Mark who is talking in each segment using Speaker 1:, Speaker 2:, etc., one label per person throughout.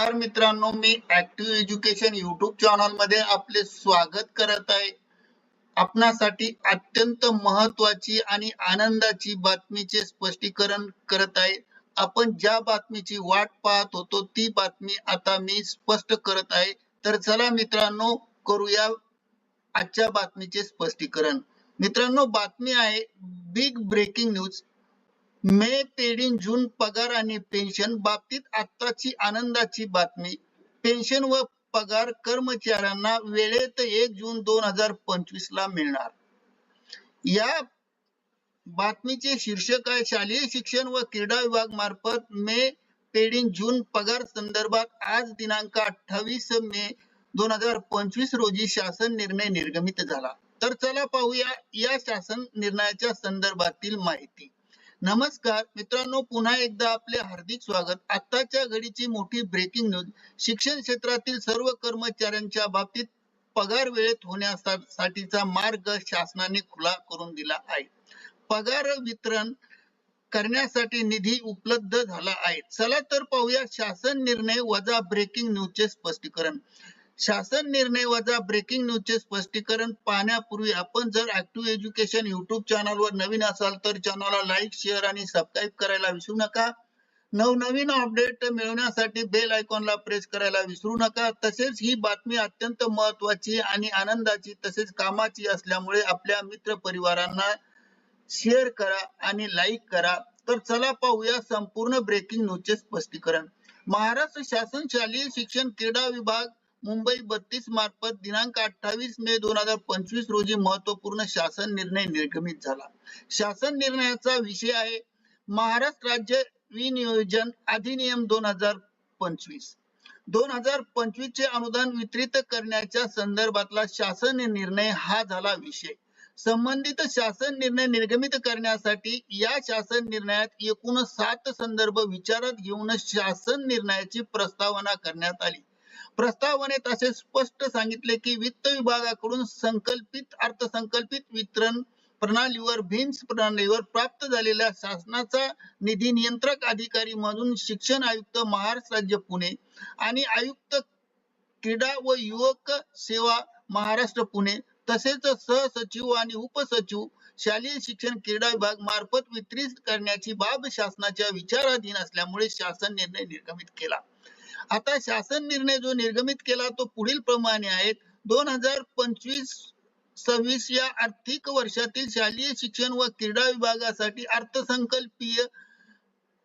Speaker 1: नमस्कार मित्रांनो मी ऍक्टिव्ह एज्युकेशन युट्यूब चॅनलमध्ये आपले स्वागत करत आहे. आपणासाठी अत्यंत महत्वाची आणि आनंदाची बातमीचे स्पष्टीकरण करत आहे. आपण ज्या बातमीची वाट पाहत होतो ती बातमी आता मी स्पष्ट करत आहे. तर चला मित्रांनो करूया आजच्या बातमीचे स्पष्टीकरण. मित्रांनो बातमी आहे big breaking news May paid in जून पगार आणि पेन्शन बाबतीत आत्ताची आनंदाची बातमी. पेन्शन व पगार कर्मचाऱ्यांना वेळेत एक जून दोन हजार पंचवीस ला मिळणार. या बातमीचे शीर्षक आहे शालेय शिक्षण व क्रीडा विभाग मार्फत मे पेडीन जून पगार संदर्भात आज दिनांक अठ्ठावीस मे दोन हजार पंचवीस रोजी शासन निर्णय निर्गमित झाला. तर चला पाहूया या शासन निर्णयाच्या संदर्भातील माहिती. नमस्कार. मित्रांनो पुन्हा एकदा आपले हार्दिक स्वागत. आताच्या घडीची मोठी ब्रेकिंग न्यूज शिक्षण क्षेत्रातील सर्व कर्मचाऱ्यांच्या बाबतीत पगार वेळेत होण्यासाठीचा मार्ग शासनाने खुला करून दिला आहे. पगार वितरण करण्यासाठी निधी उपलब्ध झाला आहे. चला तर पाहूया शासन निर्णय वजा ब्रेकिंग न्यूजचे स्पष्टीकरण. शासन निर्णय वजा ब्रेकिंग न्यूजचे स्पष्टीकरण पाहण्यापूर्वी आपण जर ऍक्टिव्ह एज्युकेशन युट्यूब चॅनलवर नवीन असाल तर चॅनलला लाईक शेअर आणि सबस्क्राईब करायला विसरू नका. नवनवीन अपडेट मिळवण्यासाठी बेल आयकॉनला प्रेस करायला विसरू नका. तसेच ही बातमी अत्यंत महत्वाची आणि आनंदाची तसेच कामाची असल्यामुळे आपल्या मित्र परिवारांना शेअर करा आणि लाईक करा. तर चला पाहूया संपूर्ण ब्रेकिंग न्यूजचे स्पष्टीकरण. महाराष्ट्र शासन शालेय शिक्षण क्रीडा विभाग मुंबई बत्तीस मार्फत दिनांक अठ्ठावीस मे दोन हजार पंचवीस रोजी महत्त्वपूर्ण शासन निर्णय निर्गमित झाला. शासन निर्णयाचा विषय आहे महाराष्ट्र राज्य विनियोजन अधिनियम दोन हजार पंचवीस. दोन हजार पंचवीस चे अनुदान वितरित करण्याच्या संदर्भातला शासन निर्णय हा झाला विषय. संबंधित शासन निर्णय निर्गमित करण्यासाठी या शासन निर्णयात एकूण सात संदर्भ विचारात घेऊन शासन निर्णयाची प्रस्तावना करण्यात आली. प्रस्तावनेत असे स्पष्ट सांगितले की वित्त विभागाकडून संकल्पित अर्थसंकल्पित वितरण प्रणालीवर भीम्स प्रणालीवर प्राप्त झालेल्या शासनाचा निधी नियंत्रक अधिकारी म्हणून शिक्षण आयुक्त महाराष्ट्र राज्य पुणे आणि आयुक्त क्रीडा व युवक सेवा महाराष्ट्र पुणे तसेच सहसचिव आणि उपसचिव शालेय शिक्षण क्रीडा विभाग मार्फत वितरित करण्याची बाब शासनाच्या विचाराधीन असल्यामुळे शासन निर्णय निर्गमित केला. आता शासन निर्णय जो निर्गमित केला तो पुढील प्रमाणे आहे. दोन हजार पंचवीस सव्वीस या आर्थिक वर्षातील शालेय शिक्षण व क्रीडा विभागासाठी अर्थसंकल्पीय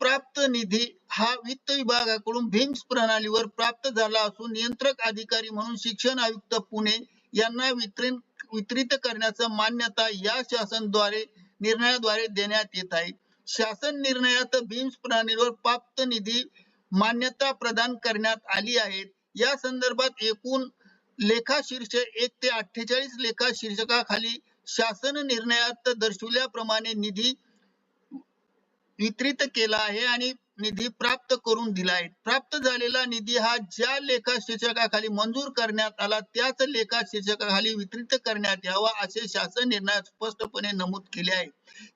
Speaker 1: प्राप्त निधी हा वित्त विभागाकडून भीम्स प्रणालीवर प्राप्त झाला असून नियंत्रक अधिकारी म्हणून शिक्षण आयुक्त पुणे यांना वितरण वितरित करण्याचा मान्यता या शासनद्वारे निर्णयाद्वारे देण्यात येत आहे. शासन निर्णयात भीम्स प्रणालीवर प्राप्त निधी मान्यता प्रदान करण्यात आली आहे या संदर्भात एकूण लेखा शीर्ष एक ते अठ्ठेचाळीस लेखा शीर्षकाखाली शासन निर्णयात दर्शवल्याप्रमाणे निधी वितरित केला आहे आणि निधी प्राप्त करून दिला आहे. प्राप्त झालेला निधी हा ज्या लेखा शीर्षकाखाली मंजूर करण्यात आला त्याच लेखा शीर्षकाखाली वितरित करण्यात यावा असे शासन निर्णयात स्पष्टपणे नमूद केले आहे.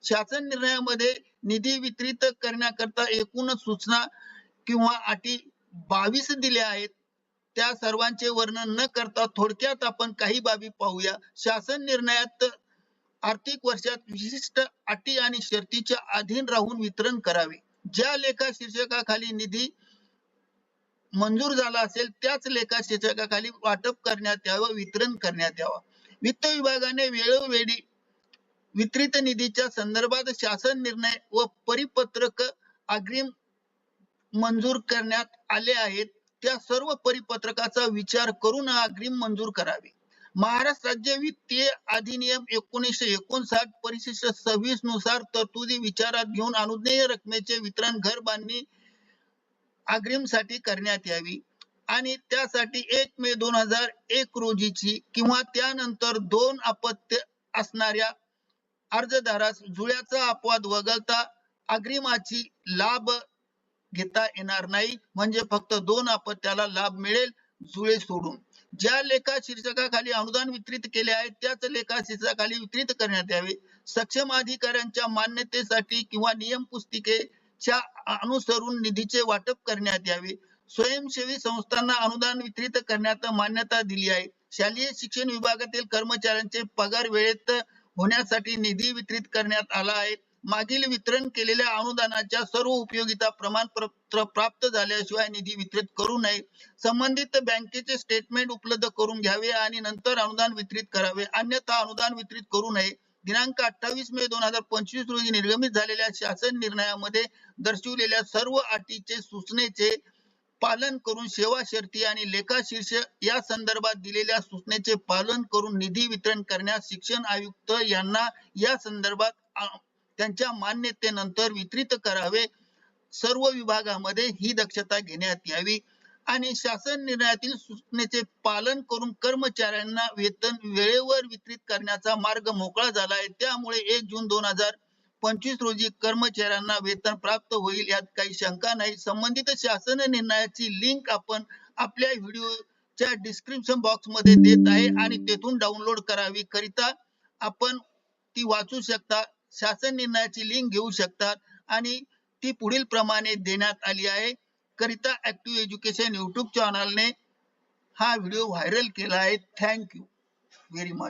Speaker 1: शासन निर्णयामध्ये निधी वितरित करण्याकरता एकूण सूचना किंवा अटी बावीस दिल्या आहेत त्या सर्वांचे वर्णन न करता थोडक्यात आपण काही बाबी पाहूया. शासन निर्णयात आर्थिक वर्षात विशिष्ट अटी आणि शर्तीच्या अधीन राहून वितरण करावे. ज्या लेखा शीर्षकाखाली निधी मंजूर झाला असेल त्याच लेखा शीर्षकाखाली वाटप करण्यात यावं वितरण करण्यात यावं. वित्त विभागाने वेळोवेळी वितरित निधीच्या संदर्भात शासन निर्णय व परिपत्रक अग्रिम मंजूर करण्यात आले आहेत. त्या सर्व परिपत्रकाचा विचार करून अग्रिम मंजूर करावी. महाराष्ट्र राज्य वित्तीय अधिनियम एकोणीसशे एकोणसाठ परिशिष्ट सव्वीसनुसार तरतुदी विचारात घेऊन अनुज्ञेय रकमेचे वितरण घर बांधणी अग्रिमसाठी करण्यात यावी. आणि त्यासाठी एक मे दोन हजार एक रोजीची किंवा त्यानंतर दोन अपत्य असणाऱ्या अर्जदारास जुळ्याचा अपवाद वगळता अग्रिमाची लाभ घेता येणार नाही. म्हणजे फक्त दोन अपत्याला लाभ मिळेल जुळे सोडून. ज्या लेखा शीर्षकाखाली अनुदान वितरित केले आहे त्याच लेखा शीर्षकाखाली वितरित करण्यात यावे. सक्षम अधिकाऱ्यांच्या मान्यतेसाठी किंवा नियम पुस्तिकेच्या अनुसरून निधीचे वाटप करण्यात यावे. स्वयंसेवी संस्थांना अनुदान वितरित करण्यात मान्यता दिली आहे. शालेय शिक्षण विभागातील कर्मचाऱ्यांचे पगार वेळेत होण्यासाठी निधी वितरित करण्यात आला आहे. मागील वितरण केलेल्या अनुदानाच्या सर्व उपयोगिता प्रमाणपत्र प्राप्त झाल्याशिवाय निधी वितरित करू नये. संबंधित बँकेचे स्टेटमेंट उपलब्ध करून घ्यावे आणि नंतर अनुदान वितरित करावे. अन्यथा अनुदान वितरित करू नये. दिनांक अठ्ठावीस मे दोन हजार पंचवीस रोजी निर्गमित झालेल्या शासन निर्णयामध्ये दर्शविलेल्या सर्व अटीचे सूचनेचे पालन करून सेवा शर्ती आणि लेखा शीर्ष या संदर्भात दिलेल्या सूचनेचे पालन करून निधी वितरण करण्यास शिक्षण आयुक्त यांना या संदर्भात त्यांच्या मान्यतेनंतर वितरित करावे. सर्व विभागामध्ये ही दक्षता घेण्यात यावी आणि शासन निर्णयातील सूचनेचे पालन करून कर्मचाऱ्यांना वेतन वेळेवर वितरित करण्याचा मार्ग मोकळा झाला आहे. त्यामुळे एक जून दोन हजार पंचवीस रोजी कर्मचाऱ्यांना वेतन प्राप्त होईल यात काही शंका नाही. संबंधित शासन निर्णयाची लिंक आपण आपल्या व्हिडिओच्या डिस्क्रिप्शन बॉक्समध्ये देत आहे आणि तेथून डाउनलोड करावी. करिता आपण ती वाचू शकता. शासन निर्णयाची लिंक घेऊ शकतात आणि ती पुढील प्रमाणे देण्यात आली आहे. करिता ऍक्टिव्ह एज्युकेशन युट्यूब चॅनलने हा व्हिडिओ व्हायरल केला आहे. Thank you very much